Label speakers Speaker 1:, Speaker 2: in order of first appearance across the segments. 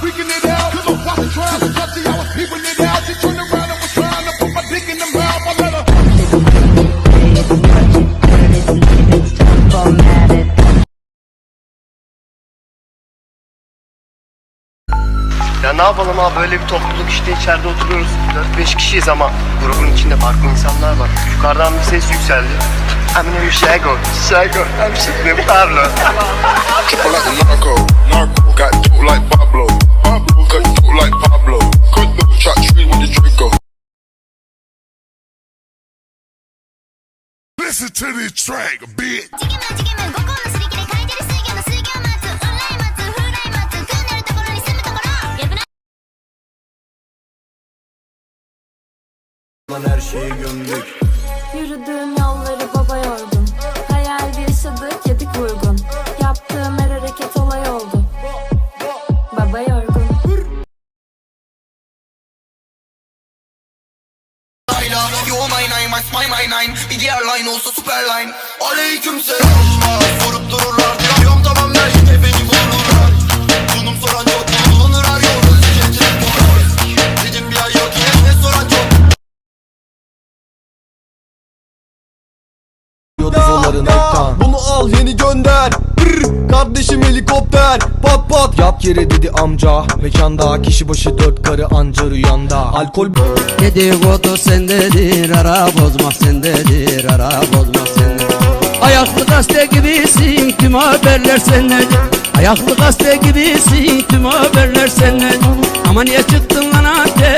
Speaker 1: freaking it out. Cause I'm watching trying to touch it, I was peeping it out. She turned around and was trying to put my dick in the mouth. I let her.
Speaker 2: Ya ne yapalım abi böyle bir topluluk işte içeride oturuyoruz. 4-5 kişiyiz ama grubun içinde farklı insanlar var. Yukarıdan bir ses yükseldi. Eminem Pablo.
Speaker 3: Triple like narco, narco. Got dope like
Speaker 1: Listen to this track, bitch.
Speaker 4: her şeyi gömdük
Speaker 5: Yürüdüğüm yolları
Speaker 6: Yo my nine my my my nine. Bir diğer line olsa super line Aleyküm selam. Sorup dururlar. Diyorum tamam der yine beni vururlar. Sunum soran yok bulunur her yol. Özgürce Dedim bir ay yok yine ne soran çok.
Speaker 7: Bunu al yeni gönder Kardeşim helikopter. Pat pat. Yat yere dedi amca. Mekanda kişi başı dört karı anca rüyanda. Alkol
Speaker 8: Dedikodu sendedir ara bozmak sendedir ara bozmak sendedir. Ayaklı gazete gibisin tüm haberler sendedir. Ayaklı gazete gibisin tüm haberler sendedir. Ama niye çıktın lan anten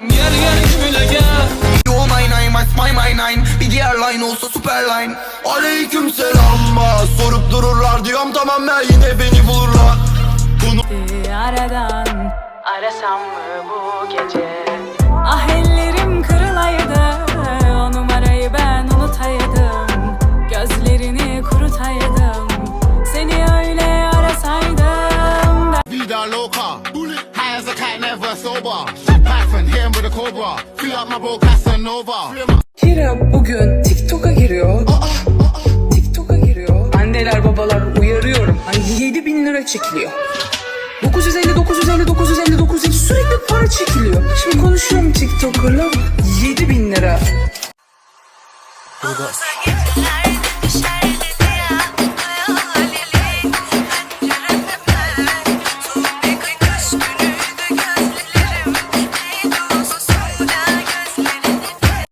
Speaker 8: Gel gel kümüle gel.
Speaker 6: Yo my nine my my my nine. Bir diğer line olsa super line. Aleyküm selam Sorup dururlar diyorum tamam ben yine beni bulurlar. Bunu
Speaker 5: Aradan arasam mı bu gece? Ah ellerim kırılaydı. O numarayı ben unutaydım. Gözlerini kurutaydım. Seni öyle arasaydım
Speaker 1: Vida loca. A kite, never sober. Python, hit him with a cobra. Fill up my bro Casanova.
Speaker 9: Hira bugün TikTok'a giriyor. TikTok'a giriyor. Anneler babalar uyarıyorum. Hani 7 bin lira çekiliyor. 950 950 950 950 sürekli para çekiliyor. Şimdi konuşuyorum TikToker'la 7 bin lira.
Speaker 4: Geceler